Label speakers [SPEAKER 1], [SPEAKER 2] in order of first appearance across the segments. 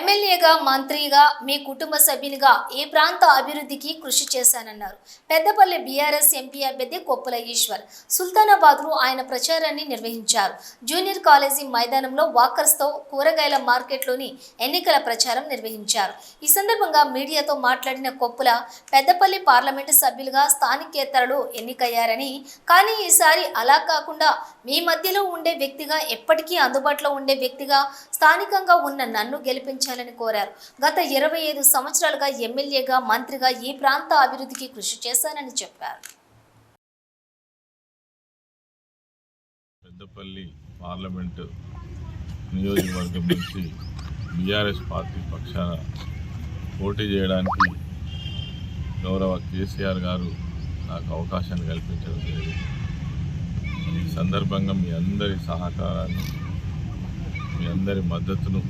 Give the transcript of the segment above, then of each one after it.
[SPEAKER 1] ఎమ్మెల్యేగా మంత్రిగా మీ కుటుంబ సభ్యునిగా ఈ ప్రాంత అభివృద్ధికి కృషి చేశానన్నారు. పెద్దపల్లి బీఆర్ఎస్ ఎంపీ అభ్యర్థి కొప్పుల ఈశ్వర్ సుల్తానాబాద్లో ఆయన ప్రచారాన్ని నిర్వహించారు. జూనియర్ కాలేజీ మైదానంలో వాకర్స్తో కూరగాయల మార్కెట్లోని ఎన్నికల ప్రచారం నిర్వహించారు. ఈ సందర్భంగా మీడియాతో మాట్లాడిన కొప్పుల పెద్దపల్లి పార్లమెంటు సభ్యులుగా స్థానికేతరులు ఎన్నికయ్యారని కానీ ఈసారి అలా కాకుండా మీ మధ్యలో ఉండే వ్యక్తిగా ఎప్పటికీ అందుబాటులో ఉండే వ్యక్తిగా స్థానికంగా ఉన్న నన్ను గెలిపించారు. గెలిపించాలని కోరారు. గత ఇరవై ఐదు సంవత్సరాలుగా ఎమ్మెల్యేగా మంత్రిగా ఈ ప్రాంత అభివృద్ధికి కృషి చేశానని చెప్పారు.
[SPEAKER 2] పెద్దపల్లి పార్లమెంటు నియోజకవర్గం నుంచి బీఆర్ఎస్ పార్టీ పక్షాన పోటీ చేయడానికి గౌరవ కేసీఆర్ గారు నాకు అవకాశాన్ని కల్పించడం జరిగింది. ఈ సందర్భంగా మీ అందరి సహకారాన్ని మీ అందరి మద్దతును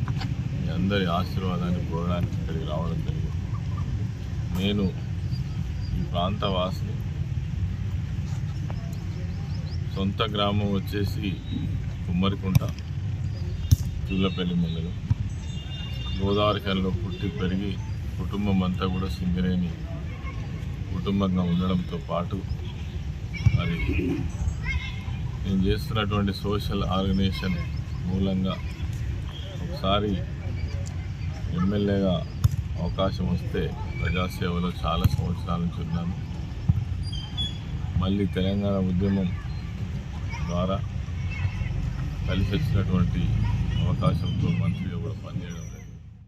[SPEAKER 2] అందరి ఆశీర్వాదాన్ని కోరడానికి ఇక్కడికి రావడం జరిగింది. నేను ఈ ప్రాంత వాసిని సొంత గ్రామం వచ్చేసి కుమ్మరికుంట చూలపల్లి మండలం. గోదావరి కల్లో పుట్టి పెరిగి కుటుంబం అంతా కూడా సింగరేణి కుటుంబంగా ఉండడంతో పాటు మరి నేను చేస్తున్నటువంటి సోషల్ ఆర్గనైజేషన్ మూలంగా ఒకసారి ఎమ్మెల్యేగా అవకాశం వస్తే ప్రజాసేవలో చాలా సంవత్సరాల నుంచి ఉన్నాను. మళ్ళీ తెలంగాణ ఉద్యమం ద్వారా కలిసి వచ్చినటువంటి అవకాశంతో మంత్రిగా కూడా పనిచేయడం